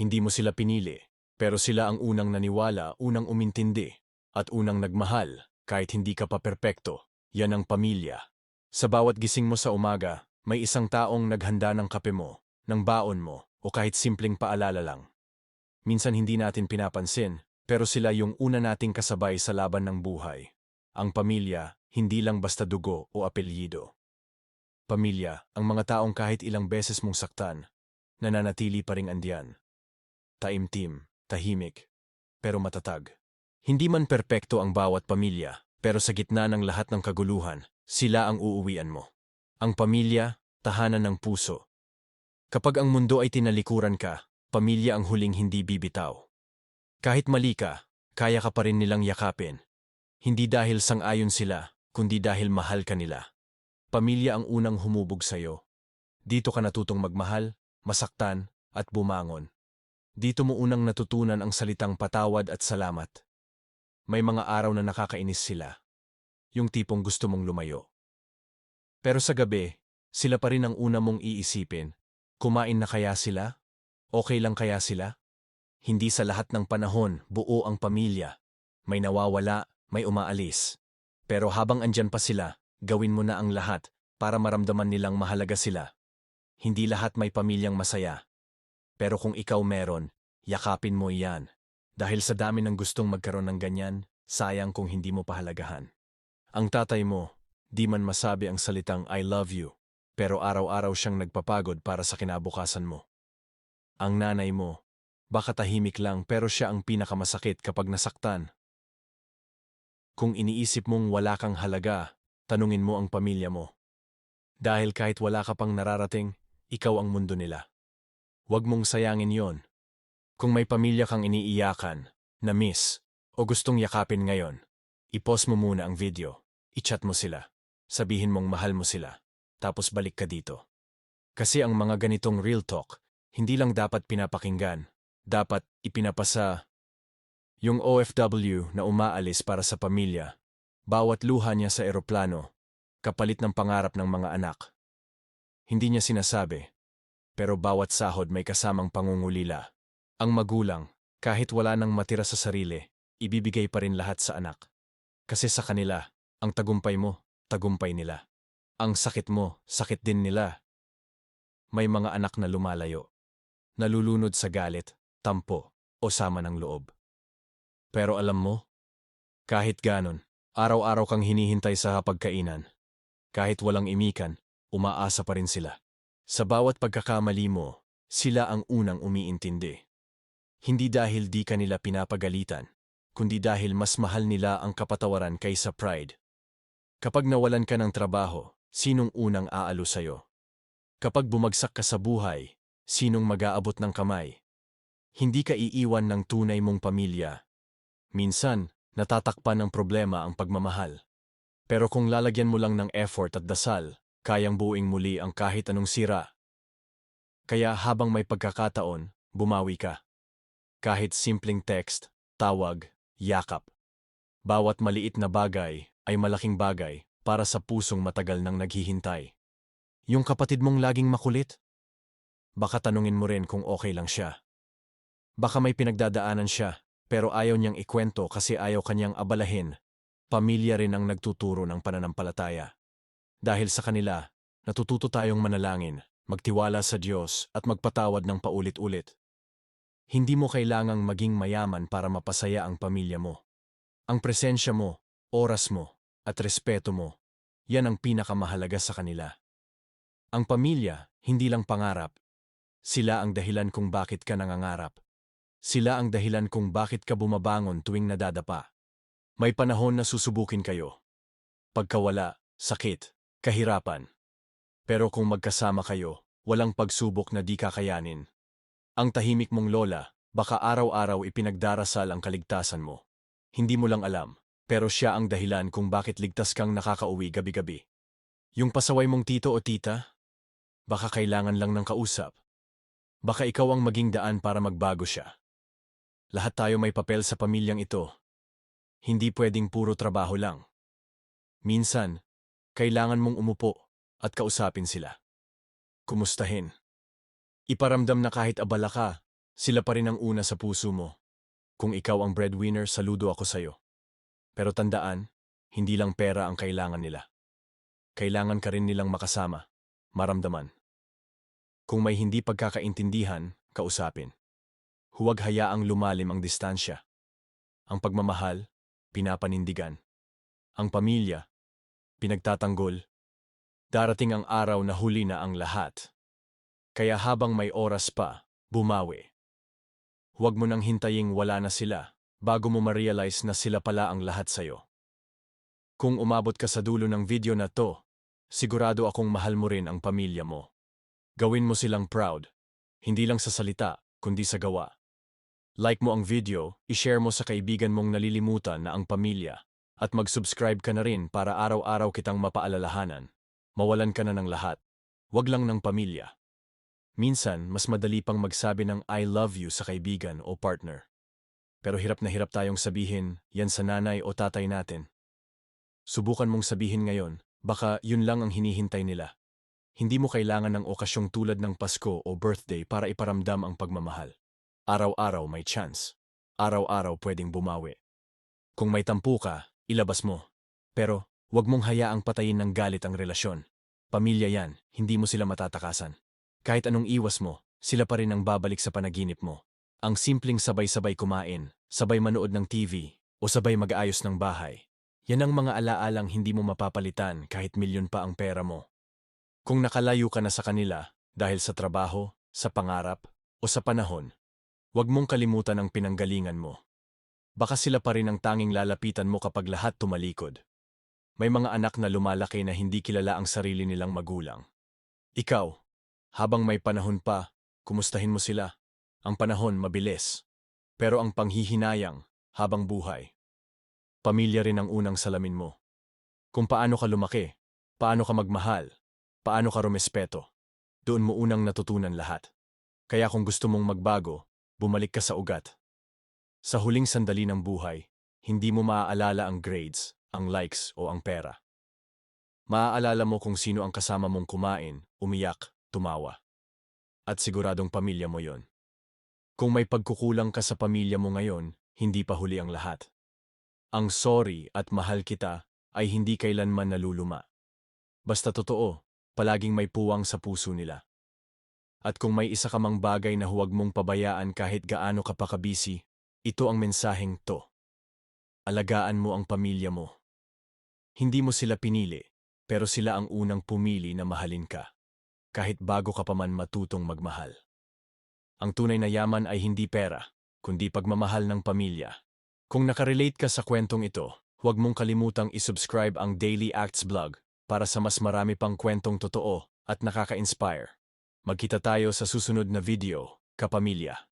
Hindi mo sila pinili, pero sila ang unang naniwala, unang umintindi, at unang nagmahal, kahit hindi ka pa perpekto. Yan ang pamilya. Sa bawat gising mo sa umaga, may isang taong naghanda ng kape mo, ng baon mo, o kahit simpleng paalala lang. Minsan hindi natin pinapansin, pero sila yung una nating kasabay sa laban ng buhay. Ang pamilya, hindi lang basta dugo o apelyido. Pamilya, ang mga taong kahit ilang beses mong saktan, nananatili pa ring andyan. Taimtim, tahimik, pero matatag. Hindi man perpekto ang bawat pamilya, pero sa gitna ng lahat ng kaguluhan, sila ang uuwian mo. Ang pamilya, tahanan ng puso. Kapag ang mundo ay tinalikuran ka, pamilya ang huling hindi bibitaw. Kahit mali ka, kaya ka pa rin nilang yakapin. Hindi dahil sang-ayon sila, kundi dahil mahal ka nila. Pamilya ang unang humubog sa'yo. Dito ka natutong magmahal, masaktan, at bumangon. Dito mo unang natutunan ang salitang patawad at salamat. May mga araw na nakakainis sila. Yung tipong gusto mong lumayo. Pero sa gabi, sila pa rin ang una mong iisipin. Kumain na kaya sila? Okay lang kaya sila? Hindi sa lahat ng panahon buo ang pamilya. May nawawala, may umaalis. Pero habang andyan pa sila, gawin mo na ang lahat para maramdaman nilang mahalaga sila. Hindi lahat may pamilyang masaya. Pero kung ikaw meron, yakapin mo iyan. Dahil sa dami ng gustong magkaroon ng ganyan, sayang kung hindi mo pahalagahan. Ang tatay mo, di man masabi ang salitang I love you, pero araw-araw siyang nagpapagod para sa kinabukasan mo. Ang nanay mo, baka tahimik lang pero siya ang pinakamasakit kapag nasaktan. Kung iniisip mong wala kang halaga, tanungin mo ang pamilya mo. Dahil kahit wala ka pang nararating, ikaw ang mundo nila. Huwag mong sayangin yon. Kung may pamilya kang iniiyakan, na-miss, o gustong yakapin ngayon, i-pause mo muna ang video, i-chat mo sila, sabihin mong mahal mo sila, tapos balik ka dito. Kasi ang mga ganitong real talk, hindi lang dapat pinapakinggan, dapat ipinapasa. Yung OFW na umaalis para sa pamilya, bawat luha niya sa eroplano, kapalit ng pangarap ng mga anak. Hindi niya sinasabi, pero bawat sahod may kasamang pangungulila. Ang magulang, kahit wala nang matira sa sarili, ibibigay pa rin lahat sa anak. Kasi sa kanila, ang tagumpay mo, tagumpay nila. Ang sakit mo, sakit din nila. May mga anak na lumalayo, nalulunod sa galit, tampo, o sama ng loob. Pero alam mo, kahit ganon, araw-araw kang hinihintay sa hapagkainan. Kahit walang imikan, umaasa pa rin sila. Sa bawat pagkakamali mo, sila ang unang umiintindi. Hindi dahil di ka nila pinapagalitan, kundi dahil mas mahal nila ang kapatawaran kaysa pride. Kapag nawalan ka ng trabaho, sinong unang aalo sa'yo? Kapag bumagsak ka sa buhay, sinong mag-aabot ng kamay? Hindi ka iiwan ng tunay mong pamilya. Minsan, natatakpan ng problema ang pagmamahal. Pero kung lalagyan mo lang ng effort at dasal, kayang buuing muli ang kahit anong sira. Kaya habang may pagkakataon, bumawi ka. Kahit simpleng text, tawag, yakap. Bawat maliit na bagay ay malaking bagay para sa pusong matagal nang naghihintay. Yung kapatid mong laging makulit? Baka tanungin mo rin kung okay lang siya. Baka may pinagdadaanan siya, pero ayaw niyang ikwento kasi ayaw kanyang abalahin. Pamilya rin ang nagtuturo ng pananampalataya. Dahil sa kanila, natututo tayong manalangin, magtiwala sa Diyos at magpatawad ng paulit-ulit. Hindi mo kailangang maging mayaman para mapasaya ang pamilya mo. Ang presensya mo, oras mo, at respeto mo, yan ang pinakamahalaga sa kanila. Ang pamilya, hindi lang pangarap. Sila ang dahilan kung bakit ka nangangarap. Sila ang dahilan kung bakit ka bumabangon tuwing nadadapa. May panahon na susubukin kayo. Pagkawala, sakit, kahirapan. Pero kung magkasama kayo, walang pagsubok na di kakayanin. Ang tahimik mong lola, baka araw-araw ipinagdarasal ang kaligtasan mo. Hindi mo lang alam, pero siya ang dahilan kung bakit ligtas kang nakakauwi gabi-gabi. Yung pasaway mong tito o tita, baka kailangan lang ng kausap. Baka ikaw ang maging daan para magbago siya. Lahat tayo may papel sa pamilyang ito. Hindi pwedeng puro trabaho lang. Minsan, kailangan mong umupo at kausapin sila. Kumustahin. Iparamdam na kahit abala ka, Sila pa rin ang una sa puso mo. Kung ikaw ang breadwinner, saludo ako sa'yo. Pero tandaan, hindi lang pera ang kailangan nila. Kailangan ka rin nilang makasama, maramdaman. Kung may hindi pagkakaintindihan, kausapin. Huwag hayaang lumalim ang distansya. Ang pagmamahal, pinapanindigan. Ang pamilya, pinagtatanggol. Darating ang araw na huli na ang lahat. Kaya habang may oras pa, bumawi. Huwag mo nang hintaying wala na sila bago mo ma-realize na sila pala ang lahat sa'yo. Kung umabot ka sa dulo ng video na to, sigurado akong mahal mo rin ang pamilya mo. Gawin mo silang proud, hindi lang sa salita, kundi sa gawa. Like mo ang video, ishare mo sa kaibigan mong nalilimutan na ang pamilya, at mag-subscribe ka na rin para araw-araw kitang mapaalalahanan. Mawalan ka na ng lahat. Wag lang ng pamilya. Minsan, mas madali pang magsabi ng I love you sa kaibigan o partner. Pero hirap na hirap tayong sabihin, yan sa nanay o tatay natin. Subukan mong sabihin ngayon, baka yun lang ang hinihintay nila. Hindi mo kailangan ng okasyong tulad ng Pasko o birthday para iparamdam ang pagmamahal. Araw-araw may chance. Araw-araw pwedeng bumawi. Kung may tampu ka, ilabas mo. Pero, wag mong hayaang patayin ng galit ang relasyon. Pamilya yan, hindi mo sila matatakasan. Kahit anong iwas mo, sila pa rin ang babalik sa panaginip mo. Ang simpleng sabay-sabay kumain, sabay manood ng TV, o sabay mag-ayos ng bahay. Yan ang mga alaalang hindi mo mapapalitan kahit milyon pa ang pera mo. Kung nakalayo ka na sa kanila dahil sa trabaho, sa pangarap, o sa panahon, huwag mong kalimutan ang pinanggalingan mo. Baka sila pa rin ang tanging lalapitan mo kapag lahat tumalikod. May mga anak na lumalaki na hindi kilala ang sarili nilang magulang. Ikaw, habang may panahon pa, kumustahin mo sila. Ang panahon mabilis, pero ang panghihinayang habang buhay. Pamilya rin ang unang salamin mo. Kung paano ka lumaki, paano ka magmahal, paano ka rumespeto, doon mo unang natutunan lahat. Kaya kung gusto mong magbago, bumalik ka sa ugat. Sa huling sandali ng buhay, hindi mo maaalala ang grades, ang likes o ang pera. Maaalala mo kung sino ang kasama mong kumain, umiyak, tumawa. At siguradong pamilya mo yon. Kung may pagkukulang ka sa pamilya mo ngayon, hindi pa huli ang lahat. Ang sorry at mahal kita ay hindi kailanman naluluma. Basta totoo, palaging may puwang sa puso nila. At kung may isa ka bagay na huwag mong pabayaan kahit gaano ka pa kabisi, ito ang mensaheng to. Alagaan mo ang pamilya mo. Hindi mo sila pinili, pero sila ang unang pumili na mahalin ka. Kahit bago ka pa man matutong magmahal. Ang tunay na yaman ay hindi pera, kundi pagmamahal ng pamilya. Kung nakarelate ka sa kwentong ito, huwag mong kalimutang isubscribe ang Daily Acts blog para sa mas marami pang kwentong totoo at nakaka-inspire. Magkita tayo sa susunod na video, kapamilya.